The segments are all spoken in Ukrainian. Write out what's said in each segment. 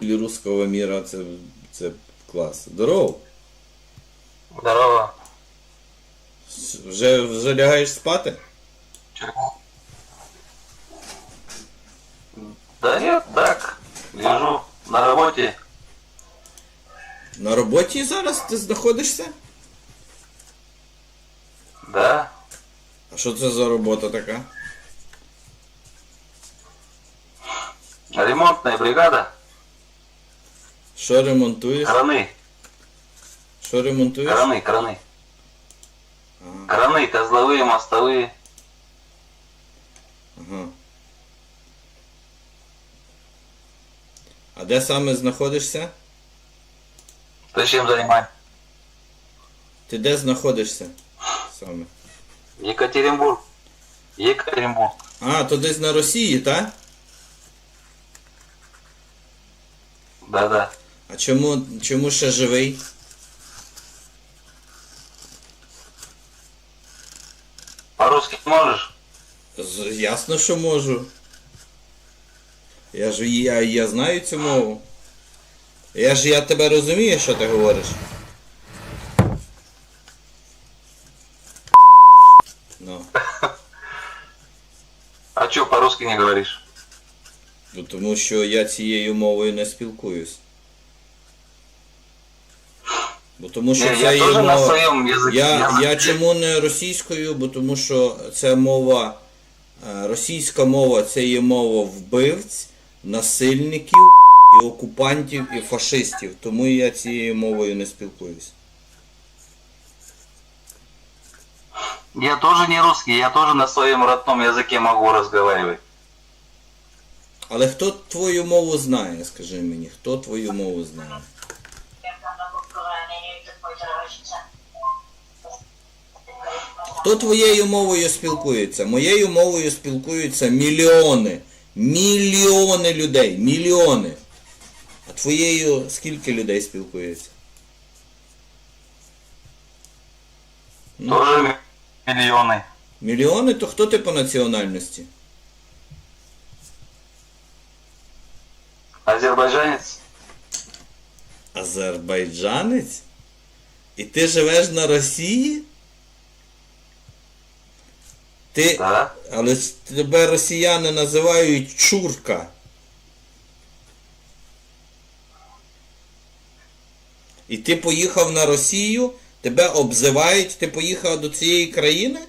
Для русского мира це, це клас. Здорово. Здорово. Вже, вже лягаєш спати? Да нет, так, лежу на работе. На роботі зараз ти знаходишся? Да. А що це за робота така? Ремонтная бригада. Що ремонтуєш? Краны. Що ремонтуєш? Краны, краны. Ага. Краны, козловые, мостовые. ага. А де саме знаходишся? Ты чем занимаешься? Ти де знаходишся? Саме. Екатеринбург. Екатеринбург. А, то десь на Росії, так? Да-да. А чому, чому ще живий? По-русски можешь? З- Ясно, що можу. Я ж я, я знаю цю мову. Я ж я тебе розумію, що ти говориш. Ну, А чё по-русски не говоришь? ну тому що я цією мовою не спілкуюсь. Бо тому що Не, це я тоже на своем языке. Я, я чому не російською, бо тому що це мова, е, російська мова це є мова вбивць, насильників, і окупантів, і фашистів. Тому я цією мовою не спілкуюсь. Я тоже не русский, я тоже на своем родном языке могу разговаривать. Але хто твою мову знає, скажи мені, хто твою мову знає? Хто твоєю мовою спілкується? Моєю мовою спілкуються мільйони. Мільйони людей. Мільйони. А твоєю скільки людей спілкується? Ну. Миллионы. Мільйони, то хто ти по національності? Азербайджанец. Азербайджанець? І ти живеш на Росії? Ти. Да. Але тебе росіяни називають чурка. І ти поїхав на Росію, тебе обзивають, ти поїхав до цієї країни?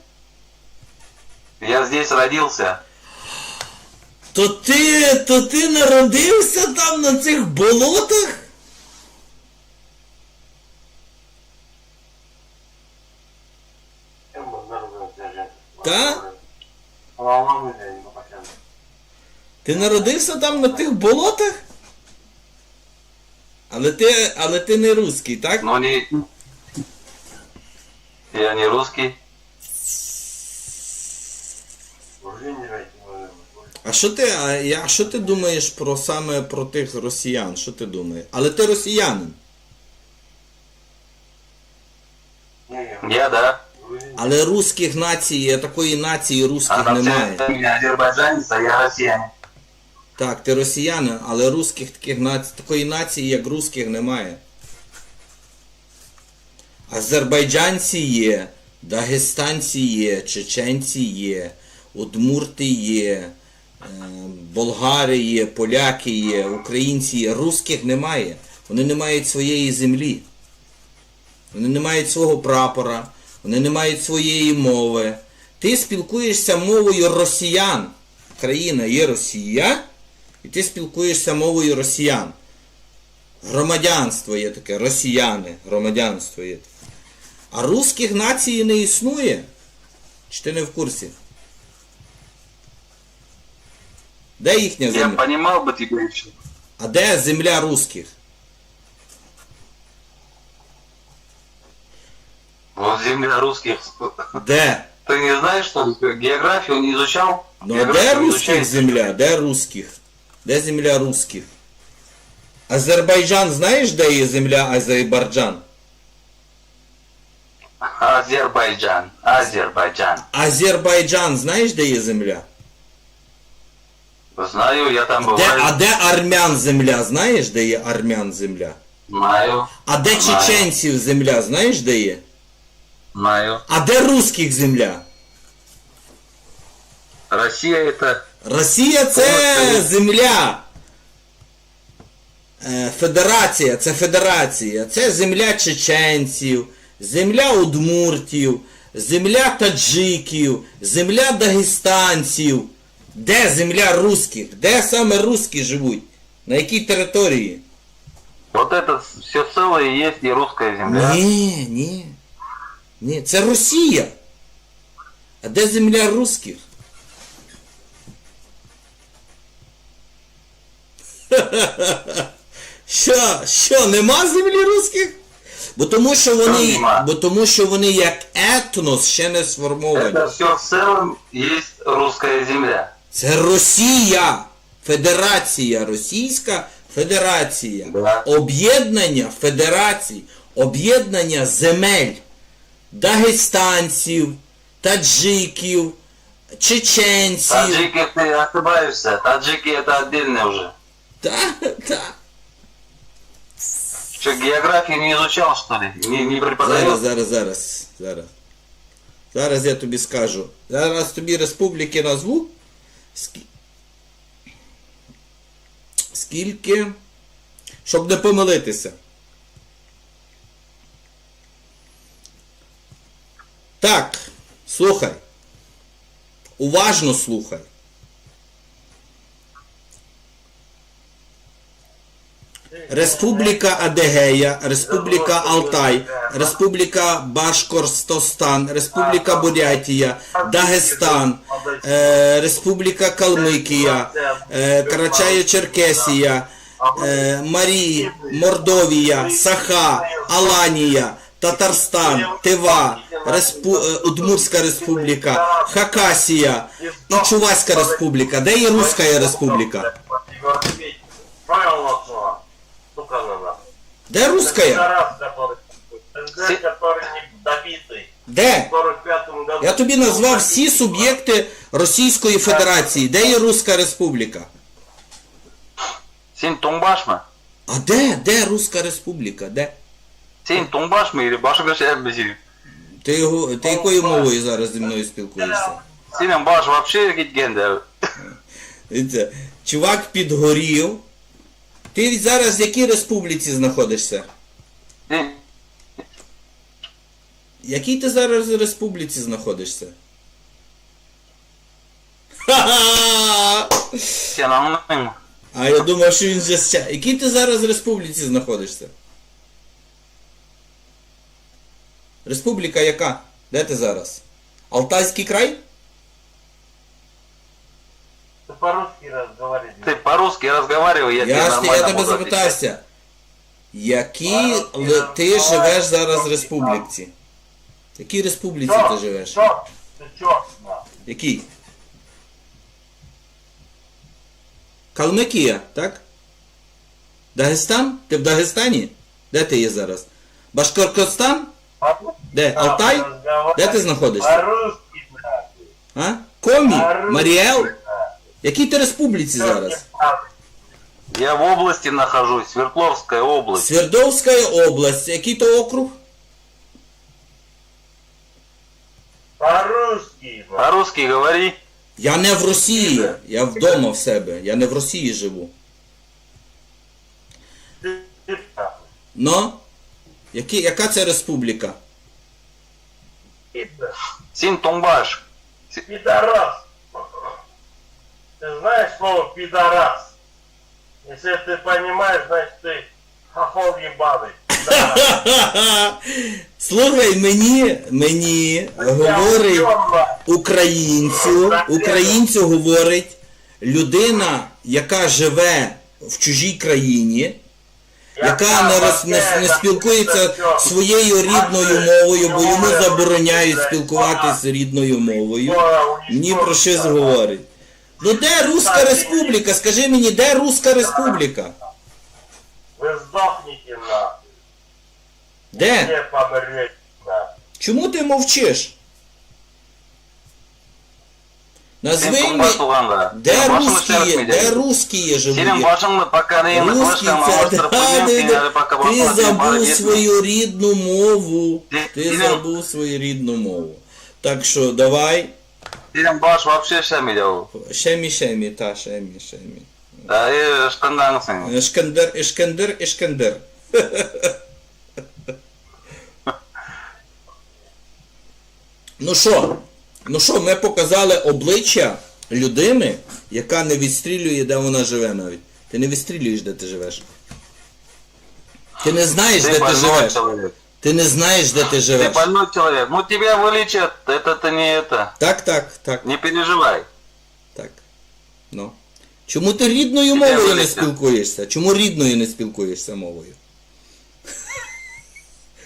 Я здесь родился. То ти, то ти народився там на цих болотах? Та? Ти народився там на тих болотах? Але ти, але ти не русський, так? Но не... Я не русский. А що ти, а я, що ти думаєш про саме про тих росіян? Що ти думаєш? Але ти росіянин. Я, да. Але русських націй, такої нації А русських там немає. все меня азербайджанец, а я россиянин. Так, ти росіянин, але русських таких націй, такої нації, як русських, немає. Азербайджанці є, дагестанці є, чеченці є, удмурти є, е, болгари є, поляки є, українці є. Русських немає. Вони не мають своєї землі. Вони не мають свого прапора, вони не мають своєї мови. Ти спілкуєшся мовою росіян. Країна є Росія, і ти спілкуєшся мовою росіян. Громадянство є таке, росіяни, громадянство є таке. А русських націй не існує. Чи ти не в курсі? Де їхня земля? Я понимал бы тебя еще. А де земля русських? Вот земля русских. Де? Ты не знаешь, что? Географию не изучал? Ну а де русських земля? Де русських? Де земля русських? Азербайджан, знаєш, де є земля Азербайджан? Азербайджан. Азербайджан. Азербайджан, знаєш, де є земля? Знаю, я там Де, бываю. а де армян земля? Знаєш, де є армян земля? Знаю, А де Знаю. чеченців земля? Знаєш, де є? знаю. А де русських земля? Россия это... Росія це земля. Е, Федерація, це федерація. Це земля чеченців, земля удмуртів, земля таджиків, земля дагестанців. Де земля русських? Де саме русські живуть? На якій території? Вот это все целое и есть и русская земля. Ні, ні. Ні, це Росія. А де земля русських? Що? Що, нема землі русських? Бо тому що вони, Нема. бо тому що вони як етнос ще не сформовані. Это все в целом есть русская земля. Це Росія. Федерація, Російська Федерація. Да. Об'єднання федерацій, об'єднання земель дагестанців, таджиків, чеченців. Таджики, ты ошибаешься. Таджики это отдельно уже. Та, та. Что, географию не изучал, что ли? Не, не Зараз, зараз, зараз, зараз. Зараз я тобі скажу. Зараз тобі республіки назву. Скі- Скільки. Щоб не помилитися. Так, слухай. Уважно слухай. Республіка Адегея, Республіка Алтай, Республіка Башкортостан, Республіка Бурятія, Дагестан, е, Республіка Калмикія, е, Карачаєво-Черкесія, е, Марії, Мордовія, Саха, Аланія, Татарстан, Тива, Респу... Удмурська республіка, Хакасія і Чуваська республіка. Де є Руська республіка? Правильно слова. Сука надо. Де Руська? Пидорас, который... СД, который не добитый. Де? В 45 году. Я тобі назвав всі суб'єкти Російської Федерації. Де є Руська Республіка? Синь Тумбашма? А де? Де Руська Республіка? Де? Синь Тумбашма или Башагашербези? Ти, його, ти якою мовою зараз зі мною спілкуєшся? Синь Баш вообще генде. Дивіться, Чувак підгорів. ти зараз в якій республіці знаходишся? В якій ти зараз в республіці знаходишся? Ха-ха! А я думав, що він вже ще. Якій ти зараз в республіці знаходишся? Республіка яка? Де ти зараз? Алтайський край? Ты по-русски разговариваешь. Ты по-русски разговаривай, я, тебе Я, ж ти- нормально я тебе буду отвечать. запитався. Якій ли- ти живеш зараз в республіці? В якій республіці ти живеш? Чё? Ты чё? на? Якій? Калмикія, так? Дагестан? Ти в Дагестані? Де ти є зараз? Башкоркостан? По-русски Де? надо Алтай? разговаривать. Де ти знаходишся? По-русски, нахуй. А? Комі? По-русски, Маріел? нахуй. Якій ти республіці Чё зараз? не надо? Я в области нахожусь, Свердловская область. Свердловська область. Який то округ? По-русски. нахуй. По-русски говори. Я не в Росії. Я вдома в себе. Я не в Росії живу. Ты- ты нахуй. Но? Які, яка це республіка? Пидор. Синь Тумбаш. Пидорас. Ты знаешь слово пидорас? Если ты понимаешь, значит ты хохол ебаный. Пидорас. Слухай, мені, мені говорить Я убьем, українцю, українцю говорить людина, яка живе в чужій країні, яка не, роз, не, не спілкується своєю рідною мовою, бо йому забороняють спілкуватися рідною мовою. Мені про щось говорить. Ну де Руська Республіка? Скажи мені, де Руська Республіка? Вы сдохнете нахуй. Де? Все помрете нахуй. Чому ти мовчиш? Назви Сен мені, кумбаш туғанда. де Сен башың русські істеріп є, ме де дейді? русські є живуть. Сенің башыңды пока не енді Русський қылыштан це, ауыстырып да, қоймайын, да, сен да. әлі пока ти басқа сен бары забув кетсін. свою рідну мову. Ти- Ти ти не- забув свою рідну мову. Так що давай, Сенің баш вообще шәмейді ау. шемі, шемі, та, шемі, шемі. Да, е, ышқындаңсың. Ешкендер, ешкендер, ешкендер. ну що? Ну що, ми показали обличчя людини, яка не відстрілює, де вона живе навіть. Ти не відстрілюєш, де ти живеш. Ти не знаєш, Ты де ти больной живеш. человек. Ти не знаєш, де ти Ты живеш. больной человек. Ну тебя вылечат, это ты не это. Так, так, так, Не переживай. так. Ну. Чому ти рідною Тебе мовою не вилетять. спілкуєшся? Чому рідною не спілкуєшся мовою?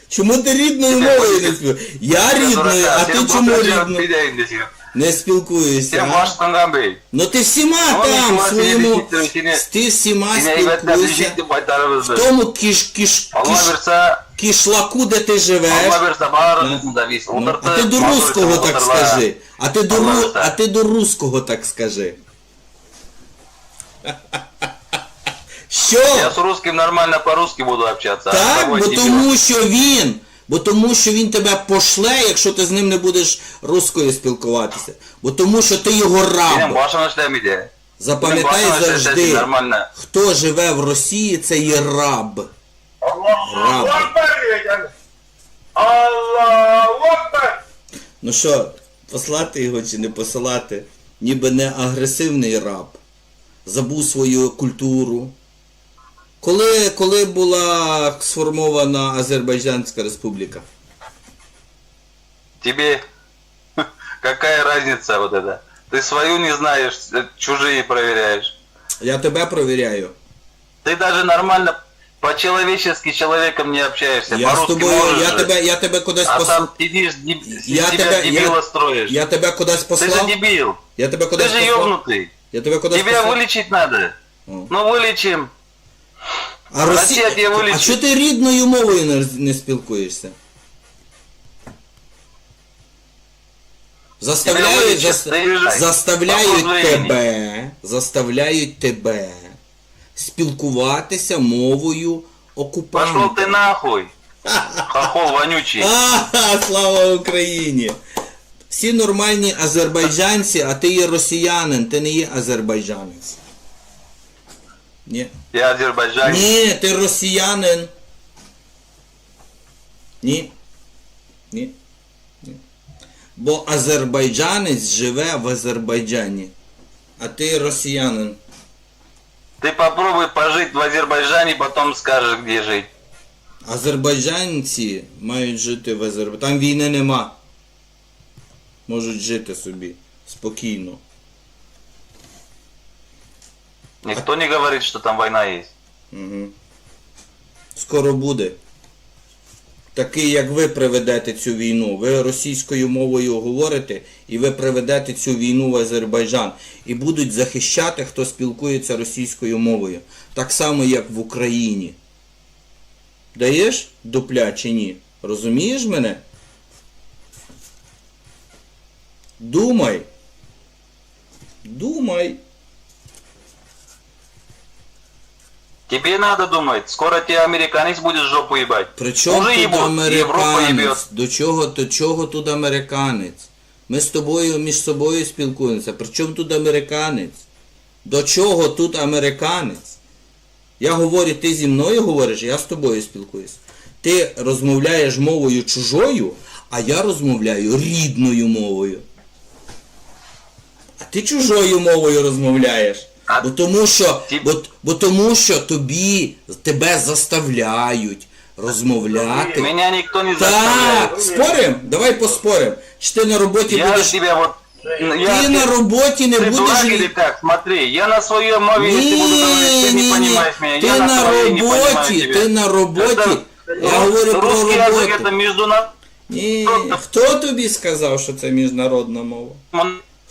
Чому ти рідною Тебе мовою не вилетять. спілкуєшся? Я Сен рідною, дурака, а ти сен чому просто рідною пидейін десең. не спілкуєшся? Сен а? баш тыңған бей. Ну ти всіма Ну, там, нічого собі, своєму, Вікторе, сіне- ти всіма Сен әйбәттәп спілкуєшся. жейді деп айтарыбыз В біз. тому кіш, кіш, Алла кіш, берса, кішлаку, де ти Алла живеш. берса барын да вис. Ну, а ти до русского так скажи. А ти до, Алла ру- верста. а ти до русского так скажи. Що? Я с русским нормально по-русски буду общаться. а с Так, тобой бо дебил. тому що він, бо тому що він тебе пошле, якщо ти з ним не будеш русскою спілкуватися. Бо тому що ти його раб. Запам'ятай завжди, хто живе в Росії, це є раб. Раб. Ну що, послати його чи не посилати? Ніби не агресивний раб. Забув свою культуру. Коли, коли була сформована Азербайджанська республіка? Тебе какая разница вот это? Ты свою не знаешь, э, чужие проверяешь. Я тебе провіряю. Ты даже нормально по-человечески с человеком не общаешься. Я з По-русски тобою, можешь я же, тебе, я тебе кудись а послав. сам сидишь, деб- Я из себя тебя- дебила я- строишь. Я тебе кудись Ты же послав. дебил. Я тебе Ты кудись же послав. ёбнутый. Я тебе кудись Тебя послав. вылечить надо. О. Ну вылечим. А, Росія Росі... тебе а що ти рідною мовою не, не спілкуєшся? Заставляють, зас... заставляють тебе, заставляють тебе спілкуватися мовою Пошел окупанта. ты нахуй. Хохол вонючий. Ага, слава Україні! Всі нормальні азербайджанці, а ти є росіянин, ти не є азербайджанець. Ні. Я азербайджанец. Ні, ти росіянин. Ні. Ні. Ні. Бо азербайджанець живе в Азербайджані. А ти росіянин. Ты попробуй пожить в Азербайджане, потом скажешь, где жить. Азербайджанці мають жити в Азербайджані. Там війни нема. Можуть жити собі. Спокійно. Никто не говорит, что там война есть. Угу. Скоро буде. Такий, як ви приведете цю війну. Ви російською мовою говорите, і ви приведете цю війну в Азербайджан. І будуть захищати, хто спілкується російською мовою. Так само, як в Україні. Даєш дупля чи ні? Розумієш мене? Думай. Думай. Тебе надо думать, скоро тебе американец будет жопу ебать. Причому Уже тут Европа американець? До чого, до чого тут американець? Ми з тобою між собою спілкуємося. Причому тут американець? До чого тут американець? Я говорю, ти зі мною говориш, я з тобою спілкуюся. Ти розмовляєш мовою чужою, а я розмовляю рідною мовою. А ти чужою мовою розмовляєш. А Бо тому що, ти- бо, бо тому що тобі, тебе заставляють розмовляти. Меня никто не Так, заставляет. спорим? Давай поспорим. Чи ти на роботі Я будеш. тебя вот... Я, Ти на роботі не ты будеш. дурак или лі- как? Смотри, я на своем мове, если буду говорить, ты Ні, не ні, понимаешь меня. ні. Ти я на, на своей не понимаю роботі, тебя. ти на роботі. Это- Я говорю про Русский язык это роботу. международный. Ні, хто тобі сказав, що це міжнародна мова?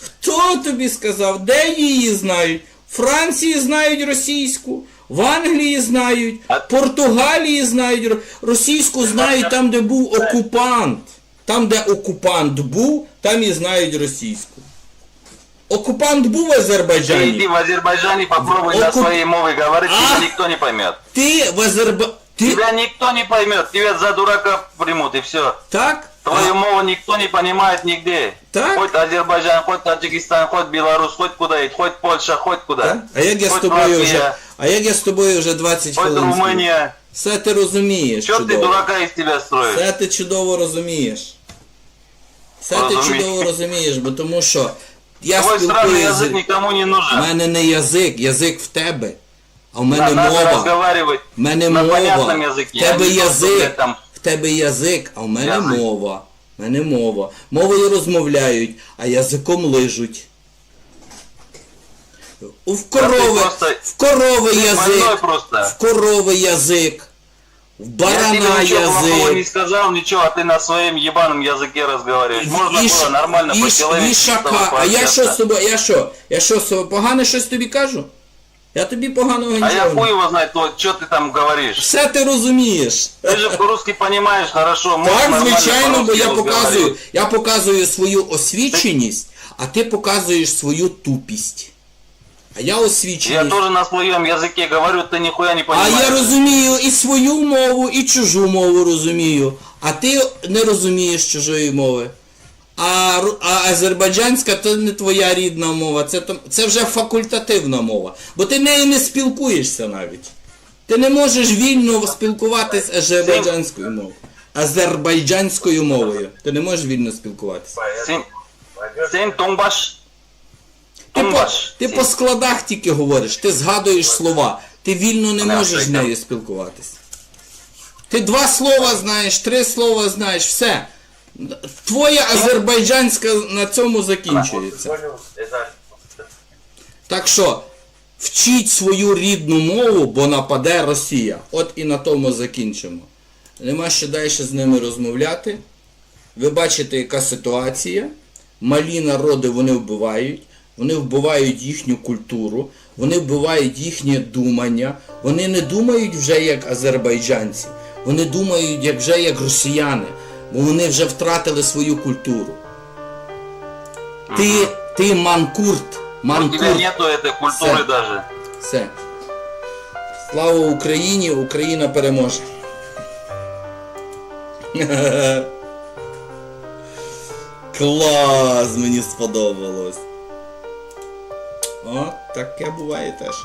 Хто тобі сказав? Де її знають? Франції знають російську, в Англії знають, в Португалії знають російську знають там, де був окупант. Там, де окупант був, там і знають російську. окупант був в Ты Азербайджані? иди в Азербайджане, попробуй Окуп- на своей мове говорить, А? тебя никто не поймет. Ти в Азерба... Ти... Тебя никто не поймет, тебя за дурака примут и все. Так? Твою А, мову никто не понимает нигде. Так? Хоть Азербайджан, хоть Таджикистан, хоть Беларусь, хоть куда идти, хоть Польша, хоть куда. так? а як я з Хоть тобою Латвия, вже... А як я з тобою вже 20 хоть хвилин? спів? Румыния. Все ти розумієш Че ты чудово. дурака из тебя строишь? Все ти чудово розумієш. Все ти Розумію. чудово розумієш, бо тому що я Твой странный спілкуюся. язык никому не У нужен. мене не язик, язик в тебе. А в мене Да, надо мова. разговаривать В мене на мова. понятном языке. В тебе а не то, что, язик. блядь, там В тебе язик, а в мене Язик. мова. В мене мова. Мовою розмовляють, а язиком лижуть. У в корови, просто- в корови больной язик, просто. в корови язик, в Я барана тебе ничего плохого не язик. сказал, ничего, а ты на своем ебаном языке разговариваешь. Можно І было ш- нормально і ш- по-человечески і с тобой шака. А я що пообщаться. з тобою, я що? Я що з тобою погане щось тобі кажу? Я тобі поганого А я нічого. не- хуй его знает, что ты там говоришь. Все ти розумієш. Ты же по-русски понимаешь хорошо, можешь Так, нормально звичайно, бо по-русски я показую, разговаривать. я показую свою освіченість, а ти показуєш свою тупість. А я Я освіченість. тоже на своем языке говорю, ты нихуя не А понимаешь. я розумію і свою мову, і чужу мову розумію. А ти не розумієш чужої мови. А, а азербайджанська то не твоя рідна мова, це, це вже факультативна мова. Бо ти нею не спілкуєшся навіть. Ти не можеш вільно спілкуватися азербайджанською мовою. Азербайджанською мовою. Ти не можеш вільно спілкуватися. Сен тумбаш. Ти, по, ти по складах тільки говориш, ти згадуєш слова, ти вільно Не, можеш з нею спілкуватися. Ти два слова знаєш, три слова знаєш, все. Твоя азербайджанська на цьому закінчується. Так що вчіть свою рідну мову, бо нападе Росія. От і на тому закінчимо. Нема що далі з ними розмовляти. Ви бачите, яка ситуація. Малі народи вони вбивають, вони вбивають їхню культуру, вони вбивають їхнє думання. Вони не думають вже як азербайджанці, вони думають як вже як росіяни, бо вони вже втратили свою культуру. Ти, ти манкурт. У тебя Манкурт. нету этой культуры Всё. даже. Все. Слава Україні! Україна переможе. Клас! Мені сподобалось. О, таке буває теж.